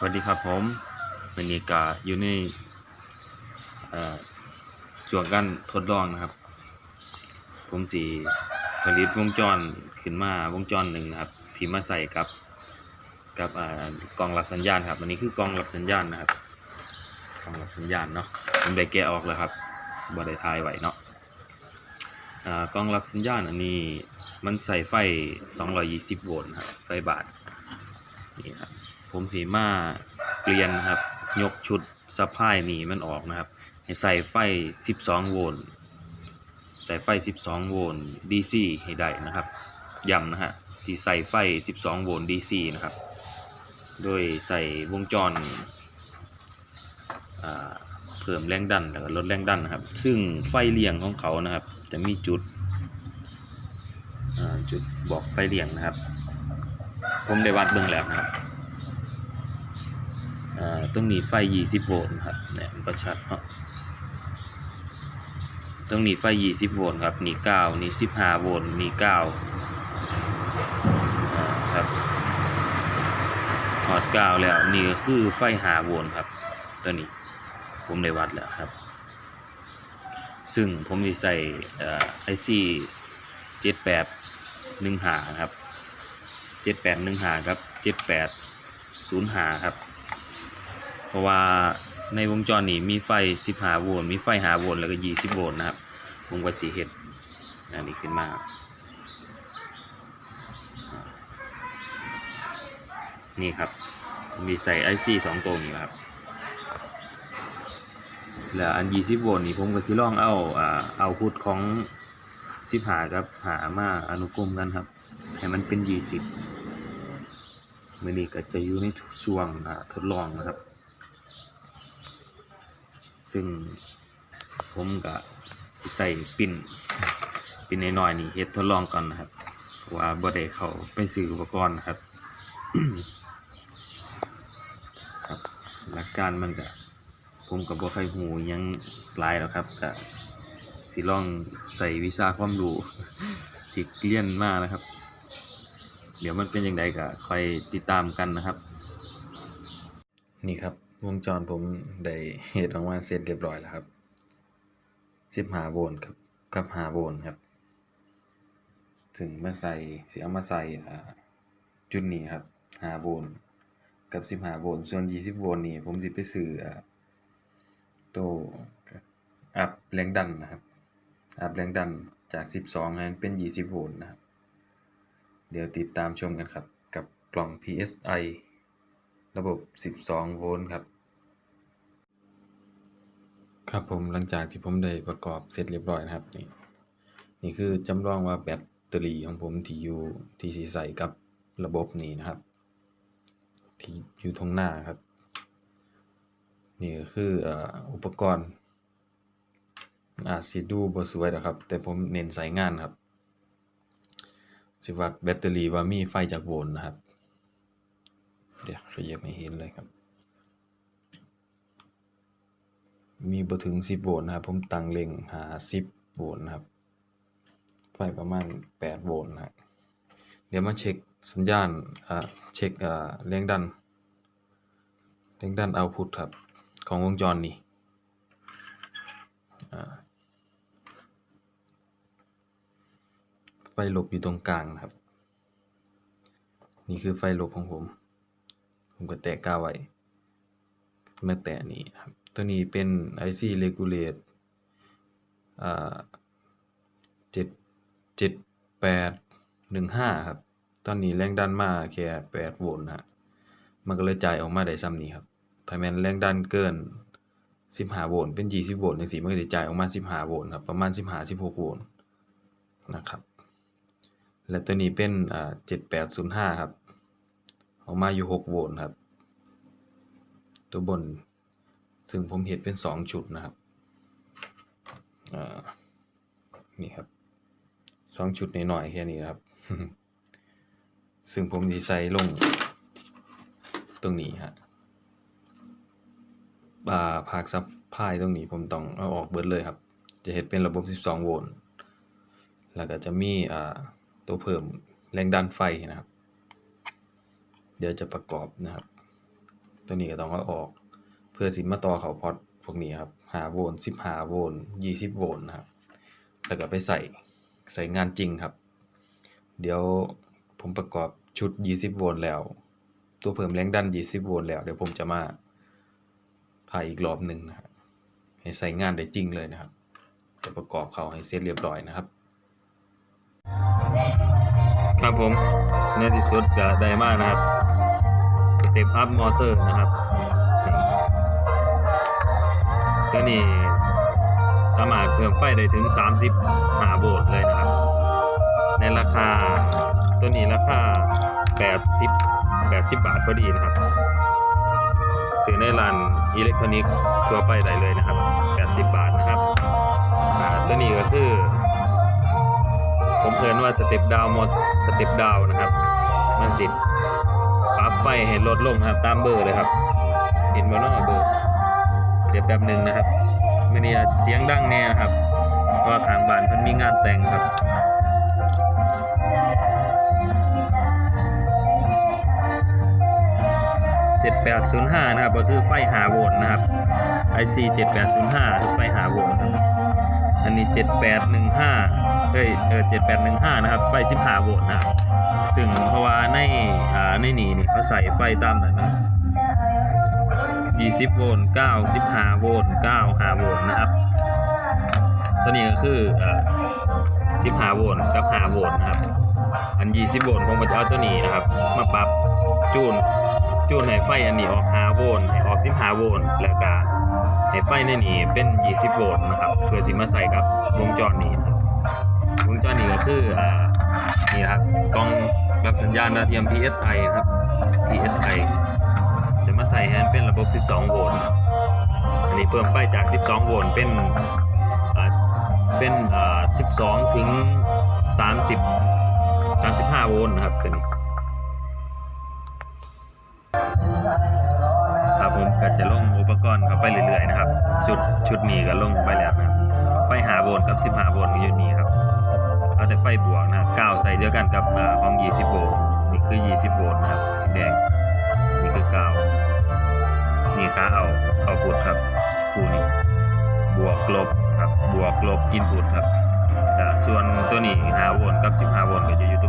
สวัสดีครับผมวันนี้ก็อยู่ในช่วงการทดลองนะครับ ผมสีผลิตวงจรขึ้นมาวงจรหนึ่งนะครับ ที่มาใส่กับกับกล่องรับสัญญาณครับอันนี้คือกล่องรับสัญญาณนะครับกล่องรับสัญญาณเนาะผมได้แกะออกแล้วครับบ่ได้ทายไว้เนาะกล่องรับสัญญาณอันนี้มันใส่ไฟ 220 โวลต์ครับไฟบาทนี่ครับ ผมสีมาเปลี่ยนนะครับ ยกชุดสะพายนี่มันออกนะครับ ให้ใส่ไฟ 12 โวลต์ ใส่ไฟ 12 โวลต์ DC ให้ได้นะครับ ย้ำนะฮะ ที่ใส่ไฟ 12 โวลต์ DC นะครับ โดยใส่วงจรเพิ่มแรงดันแล้วก็ลดแรงดันนะครับ ซึ่งไฟเลี้ยงของเขานะครับ จะมีจุดจุดบอกไฟเลี้ยงนะครับ ผมได้วัดเบื้องแล้วนะครับ ตรงนี้ไฟ 20 โวลต์ครับเนี่ยมันก็ชัดเนาะตรงนี้ไฟ 20 โวลต์ครับนี่9นี่15 โวลต์นี่9อ่าครับหอด9แล้วนี่ก็คือไฟ5โวลต์ครับ ตัวนี้ผมได้วัดแล้วครับ ซึ่งผมจะใส่เอ่อ IC 7815ครับ7815ครับ7805ครับ เพราะว่าในวงจรนี้มีไฟ15โวลต์มีไฟ5โวลต์แล้วก็20โวลต์นะครับผมก็สีเห็ดอันนี้ขึ้นมานี่ครับ มีใส่ IC 2ตัวนี้ครับ แล้วอัน 20 โวลต์นี่ผมก็สิลองเอาอ่าเอาพุทของ15ครับหามาอนุกรมกันครับ ให้มันเป็น 20มื่อนี้ก็จะอยู่ในช่วงทดลองนะครับ ซึ่งผมก็ใส่ปิ่นปิ่นน้อยๆนี่เฮ็ดทดลองก่อนนะครับว่าบ่ได้เขาไปซื้ออุปกรณ์นะครับครับ หลักการมันก็ผมก็บ่ค่อยฮู้หยังหลายหรอกครับก็สิลองใส่วิชาความรู้ที่เรียนมานะครับ เดี๋ยวมันเป็นยังไงก็คอยติดตามกันนะครับ นี่ครับ วงจรผมได้เฮ็ดออกมาเสร็จเรียบร้อยแล้วครับ15โวลต์ครับกับ5โวลต์ครับ ถึงมาใส่สิเอามาใส่อ่าจุดนี้ครับ5โวลต์กับ15โวลต์ส่วน20โวลต์นี่ผมสิไปซื้ออ่าตัวอัพแรงดันนะครับอัพแรงดันจาก 12ให้มันเป็น 20 โวลต์นะครับ เดี๋ยวติดตามชมกันครับ กับกล่อง PSI ระบบ 12 โวลต์ครับ ครับผมหลังจากที่ผมได้ประกอบเสร็จเรียบร้อยนะครับ นี่นี่คือจำลองว่าแบตเตอรี่ของผมที่อยู่ที่สีใส่กับระบบนี้นะครับที่อยู่ตรงหน้าครับ นี่ก็คืออุปกรณ์อาจสิดูบ่สวยนะครับ แต่ผมเน้นใส่งานครับ สิวัดแบตเตอรี่ว่ามีไฟจากโวลต์นะครับ เดี๋ยวขยับให้เห็นเลยครับ มีบถึง 10 โวลต์นะครับ ผมตั้งเล็งหา 10 โวลต์นะครับ ไฟประมาณ 8 โวลต์นะเดี๋ยวมาเช็คสัญญาณอ่าเช็คอ่าแรงดันแรงดันเอาต์พุตครับ ของวงจรนี้อ่ไฟลบอยู่ตรงกลางนะครับ นี่คือไฟลบของผม ผมก็แตะกาวไว้มาแตะนี่ครับ ตัวนี้เป็น IC regulate อ่าเจ็ดเจ็ดแปดหนึ่งห้าครับ ตอนนี้แรงดันมาแค่แปดโวลต์นะฮะ มันก็เลยจ่ายออกมาได้ซ้ำนี้ครับ ถ้าแม่นแรงดันเกินสิบห้าโวลต์เป็นยี่สิบโวลต์จังซี่มันก็จะจ่ายออกมาสิบห้าโวลต์ครับ ประมาณสิบห้าสิบหกโวลต์นะครับ และตัวนี้เป็นอ่า7805ครับ ออกมาอยู่6โวลต์ครับ ตัวบน ซึ่งผมเห็นเป็น2ชุดนะครับนี่ครับ2ชุดหน่อยๆแค่นี้ครับ ซึ่งผมดีไซน์ลงตรงนี้ฮะอ่าภาคซับพายตรงนี้ผมต้องเอาออกเบิดเลยครับ จะเห็นเป็นระบบ 12 โวลต์แล้วก็จะมีอ่าตัวเพิ่มแรงดันไฟนะครับ เดี๋ยวจะประกอบนะครับ ตัวนี้ก็ต้องเอาออก เพื่อสิมาต่อเขาพอร์ตพวกนี้ครับ5โวลต์15โวลต์20โวลต์นะครับ แล้วก็ไปใส่ใส่งานจริงครับ เดี๋ยวผมประกอบชุด 20 โวลต์แล้ว ตัวเพิ่มแรงดัน 20 โวลต์แล้ว เดี๋ยวผมจะมาถ่ายอีกรอบหนึ่งนะครับให้ใส่งานได้จริงเลยนะครับ จะประกอบเขาให้เสร็จเรียบร้อยนะครับ ครับผมในที่สุดก็ได้มากนะครับ สเต็ปอัพมอเตอร์นะครับตัวนี้สามารถเพิ่มไฟได้ถึง 30โวลต์เลยนะครับ ในราคาตัวนี้ราคา 80 80 บาทพอดีนะครับ ซื้อในร้านอิเล็กทรอนิกส์ทั่วไปได้เลยนะครับ 80 บาทนะครับตัวนี้ก็คือ ผมเอินว่าสเต็ปดาวมดสเต็ปดาวนะครับ มันสิ ไฟให้ลดลงครับตามเบอร์เลยครับ เห็นบนนอเบอร์ เดี๋ยวแป๊บหนึ่งนะครับมื่อนี้เสียงดังแน่นะครับเพราะว่าทางบ้านเพิ่นมีงานแต่งครับ7805นย์ห้านะครับก็คือไฟหาโวลต์นะครับ IC 7805คือไฟหาโวลต์ครับ อันนี้ 7815เอ้ยเออ7815 นะครับ ไฟ 15 โวลต์นะซึ่งเพราะว่าในอ่าในนี่นี่เขาใส่ไฟตามนั้นนะ20 โวลต์9 15 โวลต์9 5โวลต์นะครับ ตัวนี้ก็คืออ่อ15 โวลต์กับ 5 โวลต์นะครับอัน 20 โวลต์ผมก็จะเอาตัวนี้นะครับ มาปรับจูนจูนให้ไฟอันนี้ออก 5 โวลต์ให้ออก 15 โวลต์แล้วก็ ให้ไฟในนี้เป็น 20 โวลต์นะครับเพื่อสิมาใส่กับวงจรนี้ครับวงจรนี้ก็คืออ่านี่ครับกล้องรับสัญญาณดาวเทียม PSI ครับ PSI จะมาใส่ให้มันเป็นระบบ 12 โวลต์อันนี้เพิ่มไฟจาก 12 โวลต์เป็นเป็นอ่า12 ถึง 30 35 โวลต์นะครับตัวนี้ ก็จะลงอุปกรณ์เข้าไปเรื่อยๆนะครับชุดชุดนี้ก็ลงไปแล้วนะครับไฟหาโวลต์กับ 15 โวลต์อยู่นี่ครับเอาแต่ไฟบวกนะครับกาวใส่เดียวกันกับอ่าของ 20 โวลต์นี่คือ 20 โวลต์นะครับสีแดงนี่คือกาวนี่ค่าเอาเอาพุทครับคู่นี้บวกลบครับบวกลบอินพุตครับส่วนตัวนี้5โวลต์กับ 15 โวลต์ก็จะอยู่ต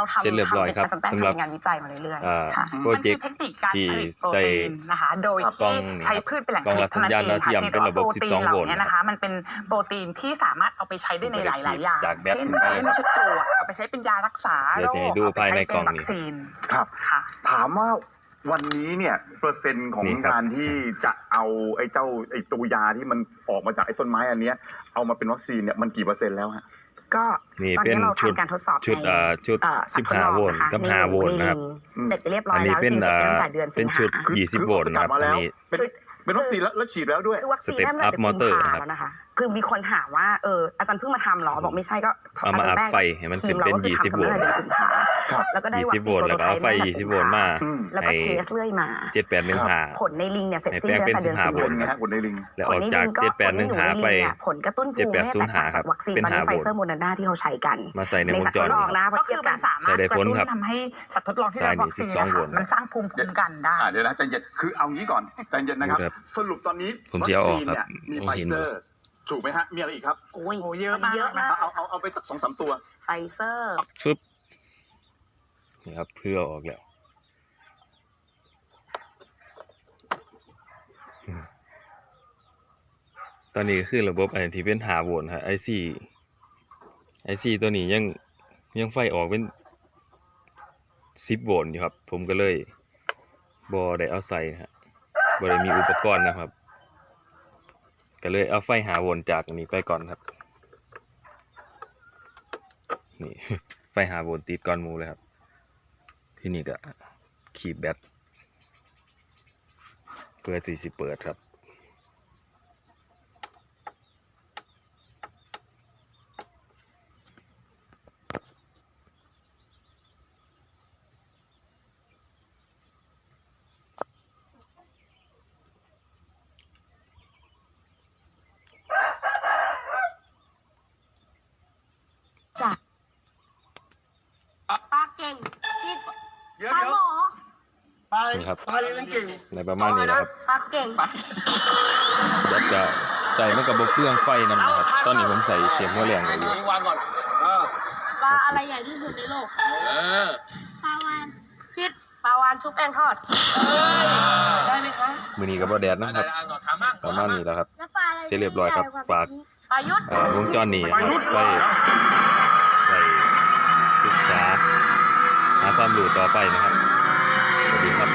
เราทำเสร็จเรียบร้อยครับทำเป็นอาจารย์แป้งสำหรับทำงานวิจัยมาเรื่อยอ่าๆค่ะโปรเจกต์มันคือเทคนิคการผลิตโปรที่ใส่ตีนนะคะ โดยกล้องที่ใช้พืชเป็นแหล่งกล้องผลิรัตบสัญญาณดาวเทียมเป็นระบบพียงแต่ว่า12โปรตีนเหโวลต์ล่านี้นะคะ มันเป็นโปรตีนที่สามารถเอาไปใช้ได้ในหลาย ๆ อย่างจากแบตเช่นขึ้นไปเช่นชุดตรวจเอาไปใช้เป็นยารักษาเดี๋ยวจะให้ดูโรคภายในกล่องเาไปนี้ใช้เป็นวัคซีนครับค่ะถามว่าวันนี้เนี่ยเปอร์เซ็นต์ของนี่ครับการที่จะเอาไอ้เจ้าไอ้ตัวยาที่มันออกมาจากไอ้ต้นไม้อันเนี้ยเอามาเป็นวัคซีนเนี่ยมันกี่เปอร์เซ็นต์แล้วฮะก็ นี่ตอนเป็นนี้เราชุดทำการทดสอบชุดในอ่าชุดเอ่อสัตว์ทดลอง15โวลต์นะคะกับใน5โวลต์ในนะครับลิงอืมเสร็จไปเรียบร้ออัยนนี้แล้วเป็นจริงๆเสร็จอ่าไปตั้งแต่เดือนสิเป็นงชุหาดคือ20คือโวลต์นะครับสกัดมาแล้วอันนี้เป็นเป็นวัคซีนแล้วแล้วฉีดแล้วด้วยคือวัคซีน Step ได้มาตั้งแต่ up เดือนกุม motor ภานะครับแล้วนะคะ คือมีคนถามว่าเอออาจารย์เพิ่งมาทำเหรอบอกไม่ใช่ก็เอามาจรย์แป้งอัพไฟให้มันทีมเราก็คือเป็นทำกันตั้งแต่เดือนกุมภาครับแล้วก็ได้วัค20ซีโวนลต์โปรแล้วโตก็ไทเอาป์ไฟตั้งแต่20กุโวมลต์ภามาอืมแล้วก็ให้เทสเรื่อยมา7815ผลในลิงเนี่ยเสร็จให้สิ้นแปลงตั้งแต่เดือนเป็นสิง15ผลหาไงฮะผลในลิงแล้วผอลอกในจาลิกงก็ผลในหนูใน7815ลิไปงเนี่ยผลกระตุ้นภูมิเนี่ยแตกต่างจากวัคซีนเป็นตอนนี้5ไฟเซอร์โมเดอร์นาที่เขาใช้กันมาใส่ในในวงสัตว์จทรดลองนะพอก็เทีคืยอบกัมันนสามารถใช้ได้กระผลตุ้นครับทำให้สัตว์ทดลองที่ได้วัคซีนใช่นะ12โวคะลต์มันสร้างภูมิคุ้มกันได้อ่าเดี๋ยวนะใจเย็นคือเอางี้ก่อนใจเย็นนะครับครับสรุปตอนนี้ผมวัจะเอาอซีอกนครับเนี่ยมีผมไฟเห็นเซอร์ถูกไหมฮะ มีอะไรอีกครับ โอ้ยโอ้เยอะมากเยอะมากเอาเอาเอาไปสักสองสามตัว ไฟเซอร์ฟึบนี่ครับ เพื่อออกแล้วอืมตอนนี้ก็คือระบบอันที่เป็นหาโวลต์ครับไอซี ไอซีตัวนี้ยังยังไฟออกเป็นสิบโวลต์อยู่ครับ ผมก็เลยบอได้เอาใส่ฮะบอได้มีอุปกรณ์นะครับ ก็เลยเอาไฟหาโวลต์จากนี้ไปก่อนครับ นี่ไฟหาโวลต์ติดก่อนมูเลยครับ ที่นี่ก็ขีบแบตเพื่อที่สิเปิดครับ ป้าเก่งพี่ เดี๋ยว ปลา เดี๋ยว หมอ ปลานี่ครับปลาเลี้ยงเก่งในประมาณนี้แหละครับปลาเก่งเดี๋ยวจะใส่มันกับบเปลืองไฟนำนะครับ ตอนนี้ผมใส่เสียงหัวแรงไว้อยู่วางก่อนเออปลาอะไรใหญ่ที่สุดในโลกเออปลาวานพิษปลาวานชุบแป้งทอดได้ไหมคะมือนี้กับบ่แดดนะครับประมาณนี้แหละครับแล้วปลาอะไรเสร็จเรียบร้อยครับฝากปลายุทธเอ่อวงจรนี้ครับไปไปศึกษาหาความรู้ต่อไปนะครับสวัสดีครับ